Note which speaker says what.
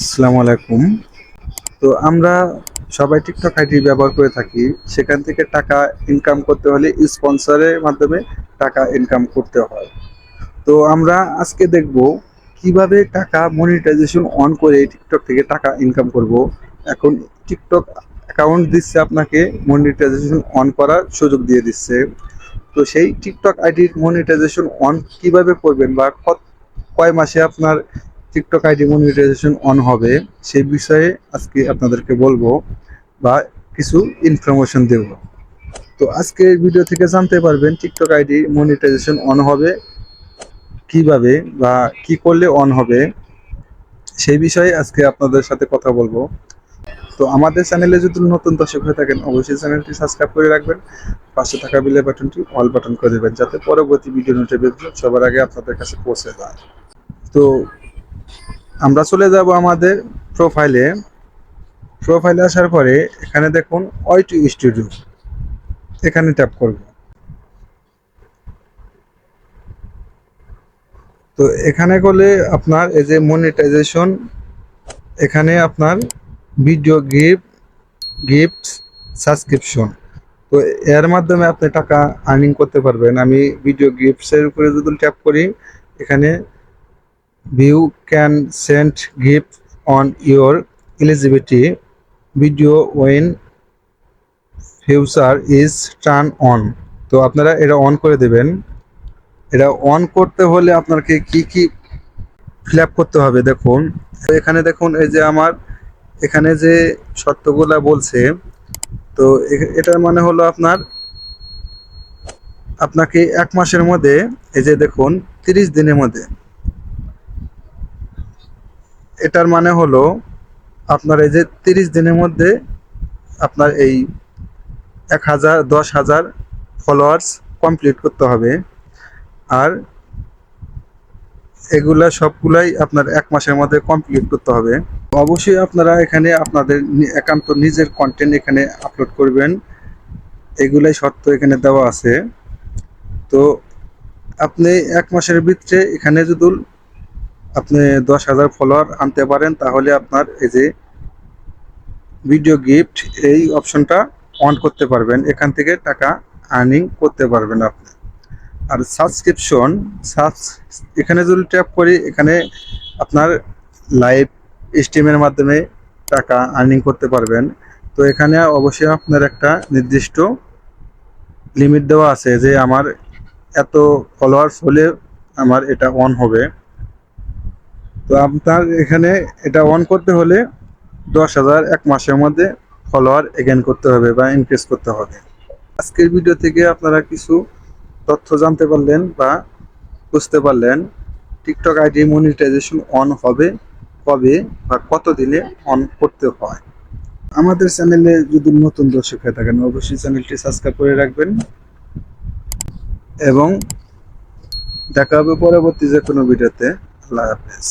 Speaker 1: আসসালামু আলাইকুম। তো আমরা সবাই টিকটক আইডি ব্যবহার করে থাকি। সেখান থেকে টাকা ইনকাম করতে হলে স্পন্সরের মাধ্যমে টাকা ইনকাম করতে হয়। তো আমরা আজকে দেখব কীভাবে টাকা মনিটাইজেশন অন করে টিকটক থেকে টাকা ইনকাম করব। এখন টিকটক অ্যাকাউন্ট দিচ্ছে আপনাকে মনিটাইজেশন অন করার সুযোগ দিয়ে দিচ্ছে। তো সেই টিকটক আইডির মনিটাইজেশন অন কীভাবে করবেন বা কয় মাসে আপনার টিকটক আইডি মনিটাইজেশন অন হবে, সেই বিষয়ে আজকে আপনাদেরকে বলব বা কিছু ইনফরমেশন দেব। তো আজকে ভিডিও থেকে জানতে পারবেন টিকটক আইডি মনিটাইজেশন অন হবে, কীভাবে বা কি করলে অন হবে, সেই বিষয়ে আজকে আপনাদের সাথে কথা বলব। তো আমাদের চ্যানেলে যদি নতুন দর্শক হয়ে থাকেন, অবশ্যই চ্যানেলটি সাবস্ক্রাইব করে রাখবেন। পাশে থাকা বিলের বাটনটি অল বাটন করে দেবেন, যাতে পরবর্তী ভিডিও নোটিফিকেশন সবার আগে আপনাদের কাছে পৌঁছে যায়। তো আমরা চলে যাব আমাদের প্রোফাইলে প্রোফাইলে আসার পরে এখানে দেখুন টু স্টুডিও এখানে ট্যাপ করব। তো এখানে করলে আপনার এই যে মনিটাইজেশন এখানে আপনার ভিডিও গিফট গিফট সাবস্ক্রিপশন তো এর মাধ্যমে আপনি টাকা আর্নিং করতে পারবেন। আমি ভিডিও গিফটসের উপরে যদি ট্যাপ করি, এখানে view can send gift on your eligibility video when future is turn on তো আপনারা এটা অন করে দেবেন। এটা অন করতে হলে আপনাকে কি কি ফিল করতে হবে দেখুন। এখানে দেখুন, এই যে আমার এখানে যে শর্তগুলা বলছে, তো এটার মানে হলো আপনার, আপনাকে এক মাসের মধ্যে, এই যে দেখুন, তিরিশ দিনের মধ্যে এটার মানে হলো আপনার এই যে তিরিশ দিনের মধ্যে আপনার এই এক হাজার, দশ হাজার ফলোয়ার্স কমপ্লিট করতে হবে। আর এগুলা সবগুলাই আপনার এক মাসের মধ্যে কমপ্লিট করতে হবে। অবশ্যই আপনারা এখানে আপনাদের একান্ত নিজের কন্টেন্ট এখানে আপলোড করবেন। এগুলাই শর্ত এখানে দেওয়া আছে। তো আপনি এক মাসের ভিতরে এখানে যদি আপনি দশ হাজার ফলোয়ার আনতে পারেন, তাহলে আপনার এই যে ভিডিও গিফট এই অপশনটা অন করতে পারবেন। এখান থেকে টাকা আর্নিং করতে পারবেন আপনি। আর সাবস্ক্রিপশন সাবস এখানে যদি ট্যাপ করি, এখানে আপনার লাইভ স্ট্রিমের মাধ্যমে টাকা আর্নিং করতে পারবেন। তো এখানে অবশ্যই আপনার একটা নির্দিষ্ট লিমিট দেওয়া আছে যে আমার এত ফলোয়ার্স হলে আমার এটা অন হবে। তো আপনার এখানে এটা অন করতে হলে দশ হাজার এক মাসের মধ্যে ফলোয়ার এগেন করতে হবে বা ইনক্রিজ করতে হবে। আজকের ভিডিও থেকে আপনারা কিছু তথ্য জানতে পারলেন বা বুঝতে পারলেন টিকটক আইডি মনিটাইজেশন অন হবে, কবে বা কত দিনে অন করতে হয়। আমাদের চ্যানেলে যদি নতুন দর্শক হয়ে থাকেন, অবশ্যই চ্যানেলটি সাবস্ক্রাইব করে রাখবেন এবং দেখা হবে পরবর্তী যে কোনো ভিডিওতে আল্লাহ হাফেজ।